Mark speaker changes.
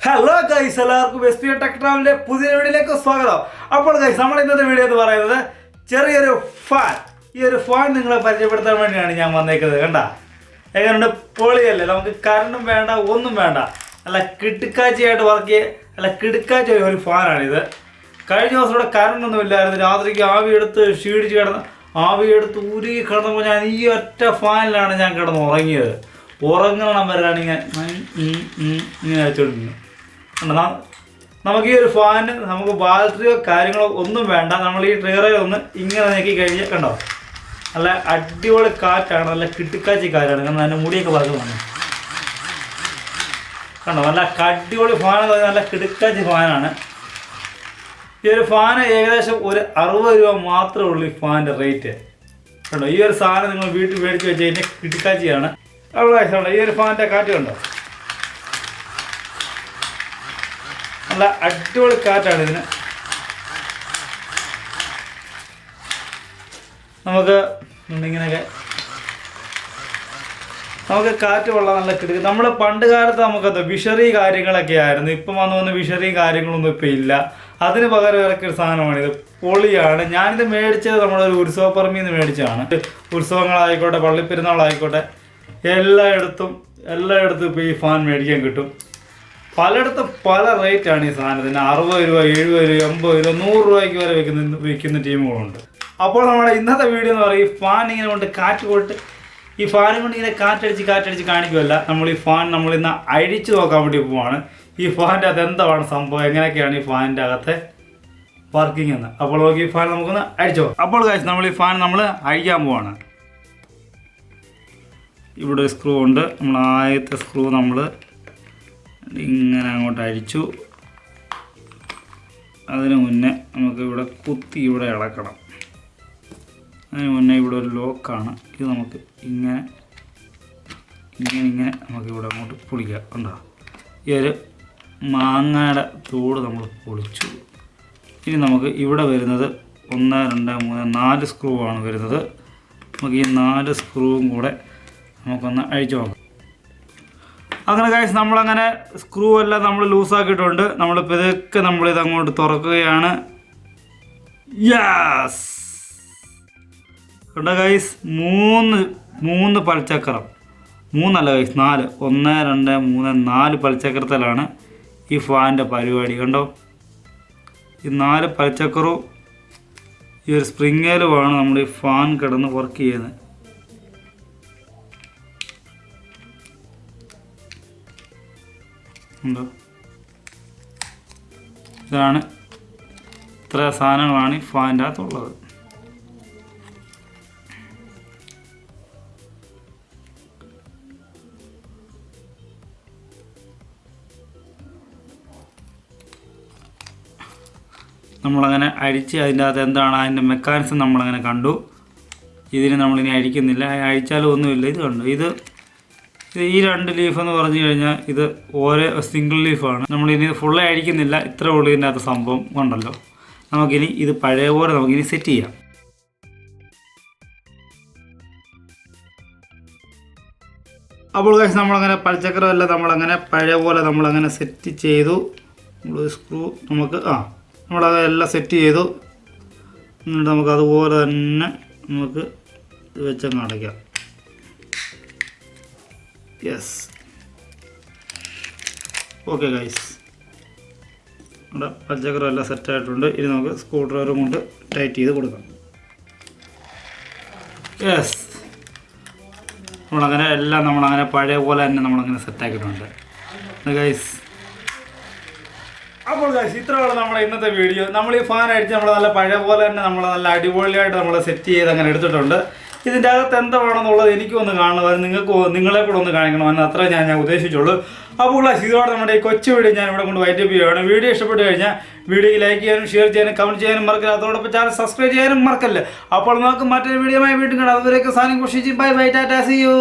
Speaker 1: Hello guys എല്ലാവർക്കും P tech ട്രാവലിന്റെ പുതിയ വീഡിയോയിലേക്ക് സ്വാഗതം. അപ്പോൾ ഗൈസ് നമ്മൾ ഇന്നത്തെ വീഡിയോ എന്ന് പറയുന്നത് ചെറിയൊരു ഫാൻ ഈ ഒരു ഫാൻ നിങ്ങളെ പരിചയപ്പെടുത്താൻ വേണ്ടിയാണ് ഞാൻ വന്നേക്കുന്നത് കണ്ട? എങ്ങനെയുണ്ട് പൊളിയല്ലേ? നമുക്ക് കറണ്ടും വേണ്ട ഒന്നും വേണ്ട. അല്ല കിടുക്കാച്ചയായിട്ട് വർക്ക് ചെയ്യ അല്ല കിടുക്കാച്ച ഒരു ഫാനാണിത് കഴിഞ്ഞ ദിവസം ഇവിടെ കറണ്ട് ഒന്നും ഇല്ലായിരുന്നു. രാത്രിക്ക് ആവി എടുത്ത് ക്ഷീണിച്ച് കിടന്ന് ആവി എടുത്ത് ഉരുകി കിടന്നപ്പോൾ ഞാൻ ഈ ഒറ്റ ഫാനിലാണ് ഞാൻ കിടന്ന് ഉറങ്ങിയത്. ഉറങ്ങണം വരെയാണ് ഇങ്ങനെ ഇങ്ങനെ? ന- നമുക്ക് ഈ ഒരു ഫാന് നമുക്ക് ബാറ്ററിയോ കാര്യങ്ങളോ ഒന്നും വേണ്ട. നമ്മൾ ഈ ട്രിഗറിൽ ഒന്ന് ഇങ്ങനെ നീക്കി കഴിഞ്ഞാൽ കണ്ടോ? നല്ല അടിപൊളി കാറ്റാണ്. നല്ല കിട്ടിക്കാച്ചി കാറ്റാണ്. കാരണം അതിന്റെ മുടിയൊക്കെ പറക്കുന്നതാണ് കണ്ടോ? നല്ല അടിപൊളി ഫാൻ നല്ല കിടുക്കാച്ചി ഫാനാണ് ഈ ഒരു ഫാന് ഏകദേശം ഒരു അറുപത് രൂപ മാത്രമേ ഉള്ളൂ ഈ ഫാനിന്റെ റേറ്റ് കണ്ടോ? ഈ ഒരു സാധനം നിങ്ങൾ വീട്ടിൽ മേടിച്ച് വെച്ച് കഴിഞ്ഞാൽ കിടുക്കാച്ചിയാണ്. അവിടെ ഈ ഒരു ഫാനിന്റെ കാറ്റ് കണ്ടോ? നല്ല അടിപൊളി കാറ്റാണ് ഇതിന്. നമുക്ക് ഇങ്ങനെയൊക്കെ നമുക്ക് കാറ്റ് കൊള്ളാൻ നല്ല കിടക്കും നമ്മൾ പണ്ട് കാലത്ത് നമുക്കത് വിഷറി കാര്യങ്ങളൊക്കെ ആയിരുന്നു. ഇപ്പം വന്ന് വന്ന് വിഷറി കാര്യങ്ങളൊന്നും ഇപ്പം ഇല്ല. അതിന് പകരം ഇറക്കിയ സാധനമാണിത്. പൊളിയാണ്. ഞാനിത് മേടിച്ചത് നമ്മുടെ ഒരു നിന്ന് മേടിച്ചതാണ്. ഉത്സവങ്ങളായിക്കോട്ടെ പള്ളിപ്പെരുന്നാളായിക്കോട്ടെ എല്ലായിടത്തും എല്ലായിടത്തും ഇപ്പോൾ ഈ ഫാൻ മേടിക്കാൻ കിട്ടും. പലയിടത്തും പല റേറ്റാണ് ഈ സാധനത്തിന് അറുപത് രൂപ എഴുപത് രൂപ എൺപത് രൂപ നൂറ് രൂപയ്ക്ക് വരെ വെക്കുന്ന വിൽക്കുന്ന ടീമുകളുണ്ട്. അപ്പോൾ നമ്മുടെ ഇന്നത്തെ വീഡിയോ എന്ന് പറയും ഈ ഫാൻ ഇങ്ങനെ കൊണ്ട് കാറ്റ് കൊണ്ട് ഈ ഫാൻ കൊണ്ട് ഇങ്ങനെ കാറ്റടിച്ച് കാറ്റടിച്ച് കാണിക്കുമല്ല നമ്മൾ ഈ ഫാൻ നമ്മൾ ഇന്ന് അഴിച്ചു നോക്കാൻ വേണ്ടി പോവാണ്. ഈ ഫാനിന്റെ അകത്ത് എന്താണ് സംഭവം? എങ്ങനെയൊക്കെയാണ് ഈ ഫാനിന്റെ അകത്തെ വർക്കിംഗ് എന്ന്? അപ്പോൾ നോക്കി ഈ ഫാൻ നമുക്കൊന്ന് അഴിച്ചു അപ്പോൾ കാശ് നമ്മൾ ഈ ഫാൻ നമ്മൾ അഴിക്കാൻ പോവാണ്. ഇവിടെ ഒരു സ്ക്രൂ ഉണ്ട്. നമ്മൾ ആദ്യത്തെ സ്ക്രൂ നമ്മൾ ഇങ്ങനെ അങ്ങോട്ട് അഴിച്ചു അതിന് മുന്നേ നമുക്ക് ഇവിടെ കുത്തി ഇവിടെ ഇളക്കണം. അതിന് മുന്നേ ഇവിടെ ഒരു ലോക്കാണ്. ഇത് നമുക്ക് ഇങ്ങനെ ഇങ്ങനെ ഇങ്ങനെ നമുക്ക് ഇവിടെ അങ്ങോട്ട് പൊളിക്കാം. ഉണ്ടോ ഈ ഒരു മാങ്ങയുടെ തോട് നമ്മൾ പൊളിച്ചു. ഇനി നമുക്ക് ഇവിടെ വരുന്നത് ഒന്ന് രണ്ട് മൂന്ന് നാല് സ്ക്രൂ ആണ് വരുന്നത്. നമുക്ക് ഈ നാല് സ്ക്രൂവും കൂടെ നമുക്കൊന്ന് അഴിച്ചു നോക്കാം. അങ്ങനെ കാഴ്ച നമ്മളങ്ങനെ സ്ക്രൂ എല്ലാം നമ്മൾ ലൂസാക്കിയിട്ടുണ്ട് നമ്മൾ ഇതൊക്കെ നമ്മളിത് അങ്ങോട്ട് തുറക്കുകയാണ്. യാസ് കണ്ടോ ഗൈസ് മൂന്ന് മൂന്ന് പൽച്ചക്രം മൂന്നല്ല ഗൈസ് നാല്. ഒന്ന് രണ്ട് മൂന്ന് നാല് പൽച്ചക്രത്തിലാണ് ഈ ഫാനിന്റെ പരിപാടി. കണ്ടോ? ഈ നാല് പൽച്ചക്രവും ഈ ഒരു സ്പ്രിങ്ങേലുമാണ് നമ്മൾ ഈ ഫാൻ കിടന്ന് വർക്ക് ചെയ്യുന്നത്. ഉണ്ടോ. ഇതാണ് ഇത്ര സാധനങ്ങളാണ് ഈ ഫാനിന്റെ അകത്തുള്ളത് നമ്മളങ്ങനെ അഴിച്ച് അതിന്റെ അകത്ത് എന്താണ് അതിന്റെ മെക്കാനിസം നമ്മളങ്ങനെ കണ്ടു. ഇതിന് നമ്മളിനി അഴിക്കുന്നില്ല. അഴിച്ചാലും ഒന്നുമില്ല. ഇത് കണ്ടു. ഇത് ഇത് ഈ രണ്ട് ലീഫ് എന്ന് പറഞ്ഞു കഴിഞ്ഞാൽ ഇത് ഓരോ സിംഗിൾ ലീഫാണ് ഇനി ഫുള്ള് അഴിക്കുന്നില്ല. ഇത്ര ഉള്ളൂ ഇതിനകത്ത് സംഭവം കൊണ്ടല്ലോ നമുക്കിനി ഇത് പഴയ പോലെ നമുക്കിനി സെറ്റ് ചെയ്യാം. അപ്പോൾ കാശ് നമ്മളങ്ങനെ പച്ചക്കറമല്ല നമ്മളങ്ങനെ പഴയ പോലെ നമ്മളങ്ങനെ സെറ്റ് ചെയ്തു. നമ്മൾ സ്ക്രൂ നമുക്ക് ആ നമ്മളത് എല്ലാം സെറ്റ് ചെയ്തു. എന്നിട്ട് നമുക്ക് അതുപോലെ തന്നെ നമുക്ക് ഇത് വെച്ചങ്ങ് അടയ്ക്കാം. യെസ് ഓക്കെ ഗൈസ് നമ്മുടെ പച്ചക്കറി എല്ലാം സെറ്റായിട്ടുണ്ട് ഇനി നമുക്ക് സ്ക്രൂ ഡ്രൈവറും കൊണ്ട് ടൈറ്റ് ചെയ്ത് കൊടുക്കാം. യെസ് നമ്മളങ്ങനെ എല്ലാം നമ്മളങ്ങനെ പഴയ പോലെ തന്നെ നമ്മളങ്ങനെ സെറ്റാക്കിയിട്ടുണ്ട് ഗൈസ് അപ്പോൾ ഗൈസ് ഇത്രയുള്ള നമ്മുടെ ഇന്നത്തെ വീഡിയോ നമ്മൾ ഈ ഫാൻ അടിച്ച് നമ്മൾ നല്ല പഴയ പോലെ തന്നെ നമ്മൾ നല്ല അടിപൊളിയായിട്ട് നമ്മൾ സെറ്റ് ചെയ്ത് അങ്ങനെ എടുത്തിട്ടുണ്ട്. ഇതിന്റെ അകത്ത് എന്താണെന്നുള്ളത് എനിക്കും ഒന്ന് കാണണം നിങ്ങൾക്ക് നിങ്ങളെ കൂടെ ഒന്ന് കാണിക്കണമെന്ന് അത്ര ഞാൻ ഞാൻ ഉദ്ദേശിച്ചുള്ളൂ. അപ്പോൾ ഇതോടെ നമ്മുടെ ഈ കൊച്ചു വീഡിയോ ഞാൻ ഇവിടെ കൊണ്ട് വൈറ്റ് ചെയ്യുകയാണ്. വീഡിയോ ഇഷ്ടപ്പെട്ട് കഴിഞ്ഞാൽ വീഡിയോ ലൈക്ക് ചെയ്യാനും ഷെയർ ചെയ്യാനും കമന്റ് ചെയ്യാനും മറക്കില്ല അതോടൊപ്പം ചാനൽ സബ്സ്ക്രൈബ് ചെയ്യാനും മറക്കല്ലേ അപ്പോൾ നമുക്ക് മറ്റൊരു ആയി വീണ്ടും കാണാം. അതുവരെയൊക്കെ സാധനം കുഷിച്ച് bye bye tata see you